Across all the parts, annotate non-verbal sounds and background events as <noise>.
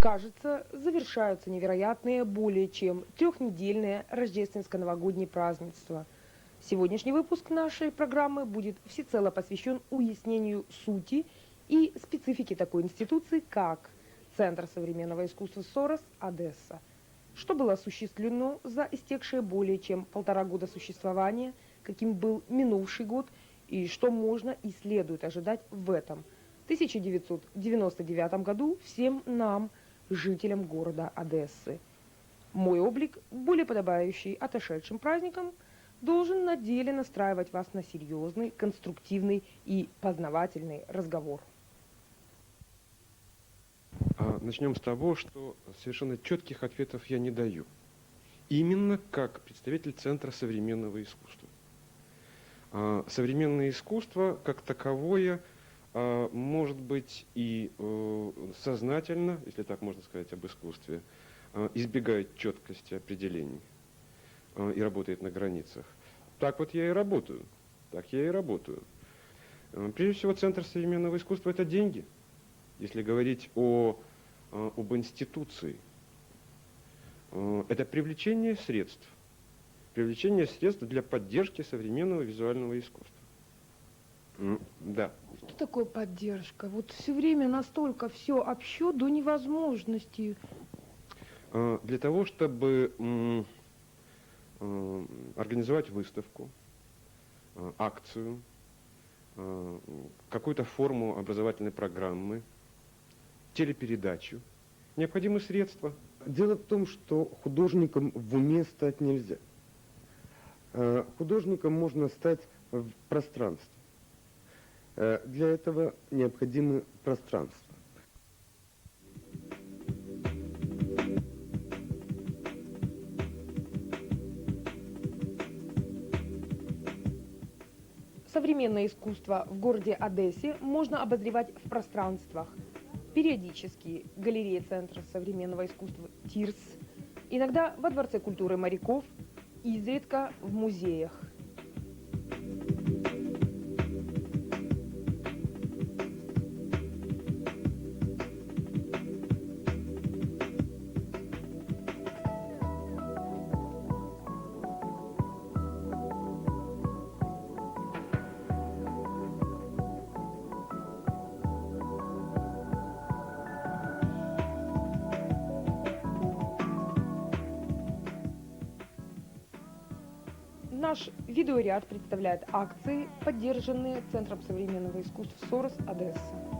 Кажется, завершаются невероятные более чем трехнедельные рождественско-новогодние празднества. Сегодняшний выпуск нашей программы будет всецело посвящен уяснению сути и специфики такой институции, как Центр современного искусства СОРОС Одесса. Что было осуществлено за истекшие более чем полтора года существования, каким был минувший год и что можно и следует ожидать в этом 1999 году всем нам – жителям города Одессы. Мой облик, более подобающий отошедшим праздникам, должен на деле настраивать вас на серьезный, конструктивный и познавательный разговор. А, Начнем с того, что совершенно четких ответов я не даю. Именно как представитель Центра современного искусства. А, Современное искусство, как таковое, а, может быть и э, сознательно, если так можно сказать об искусстве, а, избегает четкости определений а, и работает на границах. Так вот я и работаю. Так я и работаю. А, Прежде всего, Центр современного искусства – это деньги. Если говорить о, а, об институции, А, это привлечение средств. Привлечение средств для поддержки современного визуального искусства. Да. Что такое поддержка? Вот все время настолько все общо до невозможности. А, Для того, чтобы м, организовать выставку, а, акцию, какую-то форму образовательной программы, телепередачу, необходимы средства. Дело в том, что художником в уме стать нельзя. Э, Художником можно стать в пространстве. Э, Для этого необходимы пространства. Современное искусство в городе Одессе можно обозревать в пространствах. Периодически галерея Центра современного искусства ТИРС, иногда во Дворце культуры моряков, изредка в музеях. Наш видеоряд представляет акции, поддержанные Центром современного искусства СОРОС Одесса.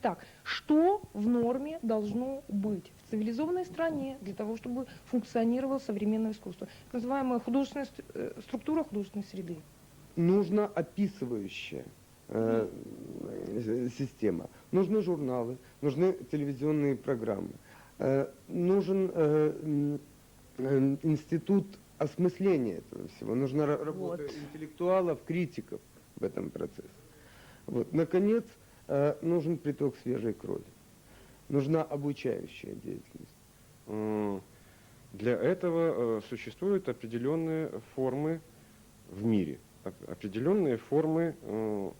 Итак, что в норме должно быть в цивилизованной стране для того, чтобы функционировало современное искусство? Так называемая художественная ст- э, структура художественной среды. Нужна описывающая э, э, система. Нужны журналы, нужны телевизионные программы. Э, нужен э, э, институт осмысления этого всего. Нужна ра- работа Вот. интеллектуалов, критиков в этом процессе. Вот. Наконец, э, нужен приток свежей крови. Нужна обучающая деятельность. М, Для этого э, существуют определенные формы в мире, оп- определенные формы, э,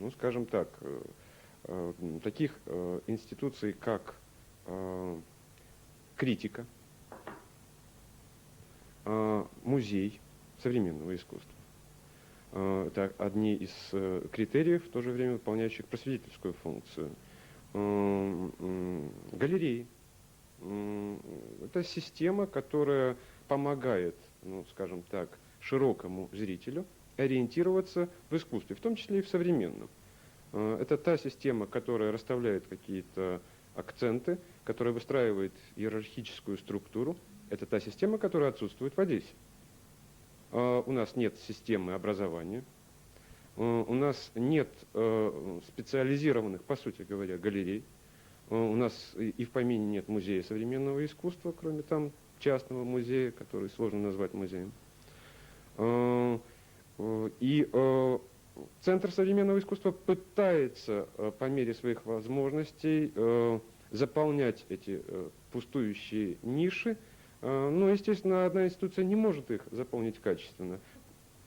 ну, скажем так, э, э, таких э, институций, как э, критика, э, музей современного искусства. Э, Это одни из э, критериев, в то же время выполняющих просветительскую функцию. М, м, Галереи, Это система, которая помогает, ну, скажем так, широкому зрителю ориентироваться в искусстве, в том числе и в современном. Э, Это та система, которая расставляет какие-то акценты, которая выстраивает иерархическую структуру. Это та система, которая отсутствует в Одессе. Э, У нас нет системы образования, Э, у нас нет э, специализированных, по сути говоря, галерей. У нас и в помине нет музея современного искусства, кроме там частного музея, который сложно назвать музеем. И Центр современного искусства пытается по мере своих возможностей заполнять эти пустующие ниши, но, естественно, одна институция не может их заполнить качественно.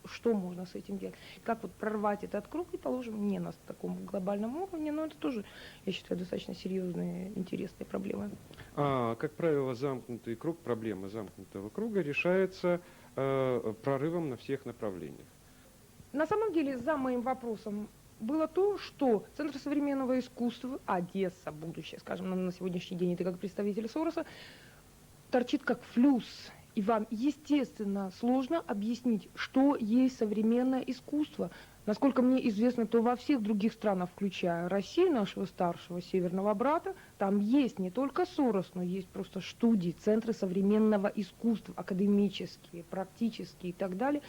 Что можно с этим делать? Как вот прорвать этот круг и, положим, не на таком глобальном уровне, но это тоже, я считаю, достаточно серьезные, интересные проблемы. А, как правило, замкнутый круг, проблема замкнутого круга решается э, прорывом на всех направлениях. На самом деле, за моим вопросом было то, что Центр современного искусства, Одесса, будущее, скажем, на, на сегодняшний день, это как представитель Сороса, торчит как флюс. И вам, естественно, сложно объяснить, что есть современное искусство. Насколько мне известно, то во всех других странах, включая Россию, нашего старшего северного брата, там есть не только Сорос, но есть просто студии, центры современного искусства, академические, практические и так далее.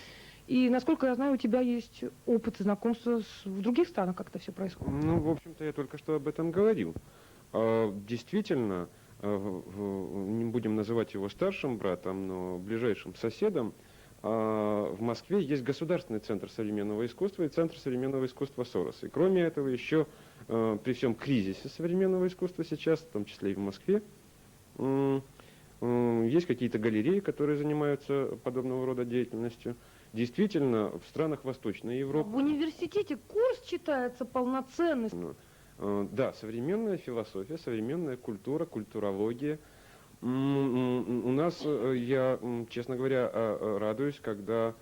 И, насколько я знаю, у тебя есть опыт знакомства с, в других странах, как это все происходит. Ну, в общем-то, я только что об этом говорил. А, Действительно, не будем называть его старшим братом, но ближайшим соседом, а, в Москве есть Государственный центр современного искусства и Центр современного искусства Сорос. И кроме этого еще а, при всем кризисе современного искусства сейчас, в том числе и в Москве, м, есть какие-то галереи, которые занимаются подобного рода деятельностью. Действительно, в странах Восточной Европы... В университете курс читается полноценный. Э, Да, современная философия, современная культура, культурология. У нас, э, я, честно говоря, э, э, радуюсь, когда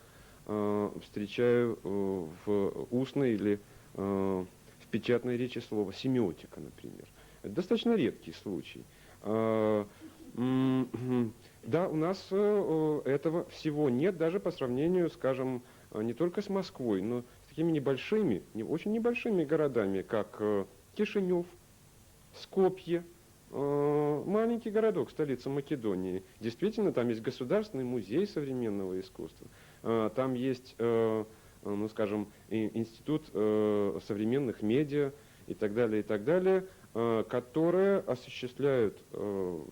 э, встречаю в устной или в печатной речи слово семиотика, например. Это достаточно редкий случай. А, <clears throat> Да, у нас этого всего нет, даже по сравнению, скажем, не только с Москвой, но с такими небольшими, не, очень небольшими городами, как Кишинев, Скопье, э, маленький городок, столица Македонии. Действительно, там есть государственный музей современного искусства, Э, там есть, э, ну, скажем, институт современных медиа и так далее, и так далее, которые осуществляют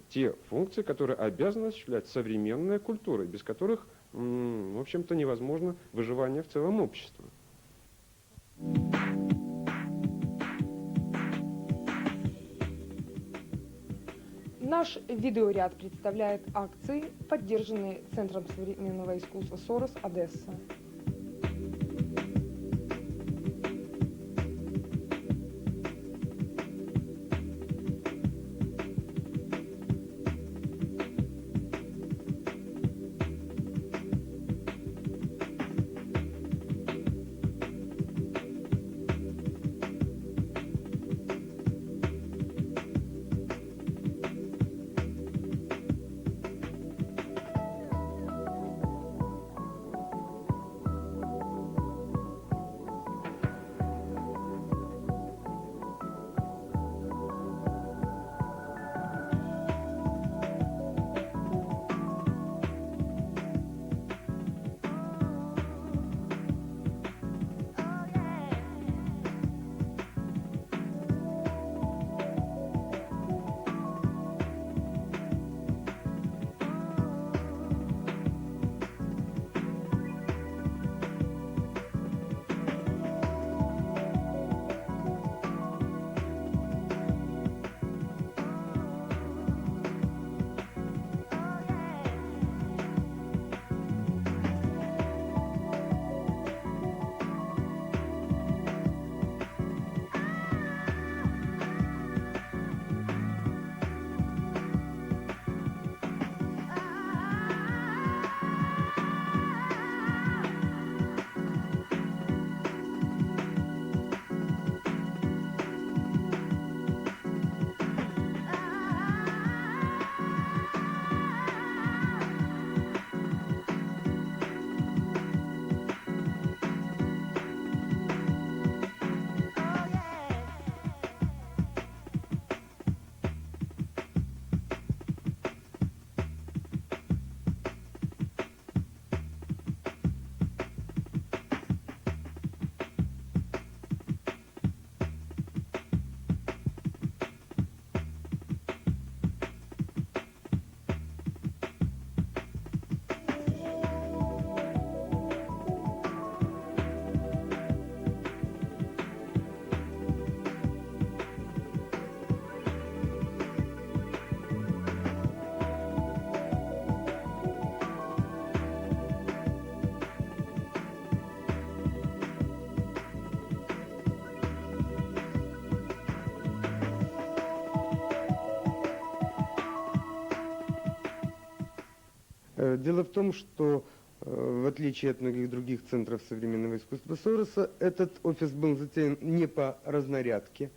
те функции, которые обязаны осуществлять современная культура, без которых, в общем-то, невозможно выживание в целом общества. Наш видеоряд представляет акции, поддержанные Центром современного искусства Сорос Одесса. Дело в том, что э, в отличие от многих других центров современного искусства Сороса, этот офис был затеян не по разнарядке,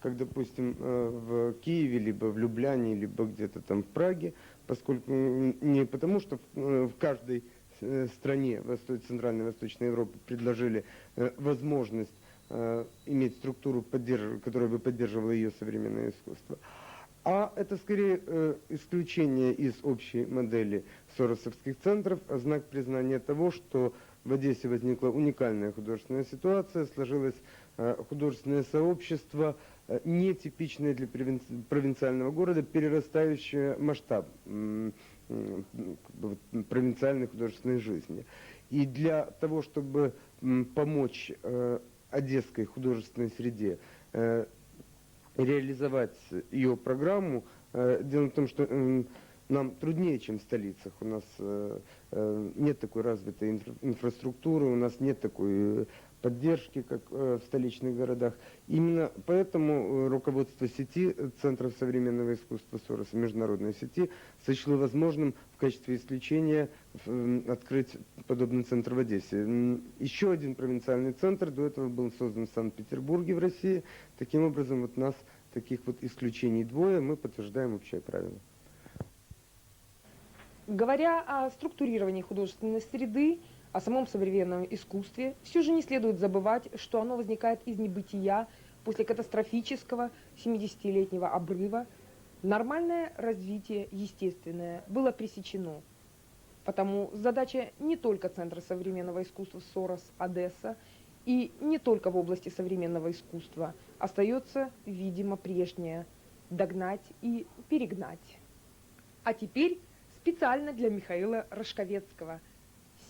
как, допустим, э, в Киеве, либо в Любляне, либо где-то там в Праге, поскольку не потому, что в, э, каждой э, стране Центральной и Восточной Европы предложили э, возможность э, иметь структуру, которая бы поддерживала ее современное искусство. А это скорее э, исключение из общей модели соросовских центров, а знак признания того, что в Одессе возникла уникальная художественная ситуация, сложилось э, художественное сообщество, э, нетипичное для провинци- провинциального города, перерастающее масштаб вот провинциальной художественной жизни. И для того, чтобы м, помочь э, одесской художественной среде э, реализовать ее программу. Э, Дело в том, что нам труднее, чем в столицах. У нас э, э, нет такой развитой инфра- инфраструктуры, у нас нет такой поддержки, как в столичных городах. Именно поэтому руководство сети Центров современного искусства Сороса, международной сети, сочло возможным в качестве исключения открыть подобный центр в Одессе. Еще один провинциальный центр до этого был создан в Санкт-Петербурге в России. Таким образом, вот нас таких вот исключений двое, мы подтверждаем общее правило. Говоря о структурировании художественной среды, о самом современном искусстве, все же не следует забывать, что оно возникает из небытия после катастрофического 70-летнего обрыва. Нормальное развитие, естественное, было пресечено. Потому задача не только Центра современного искусства СОРОС Одесса и не только в области современного искусства остается, видимо, прежняя – догнать и перегнать. А теперь специально для Михаила Рожковецкого.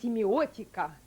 Семиотика –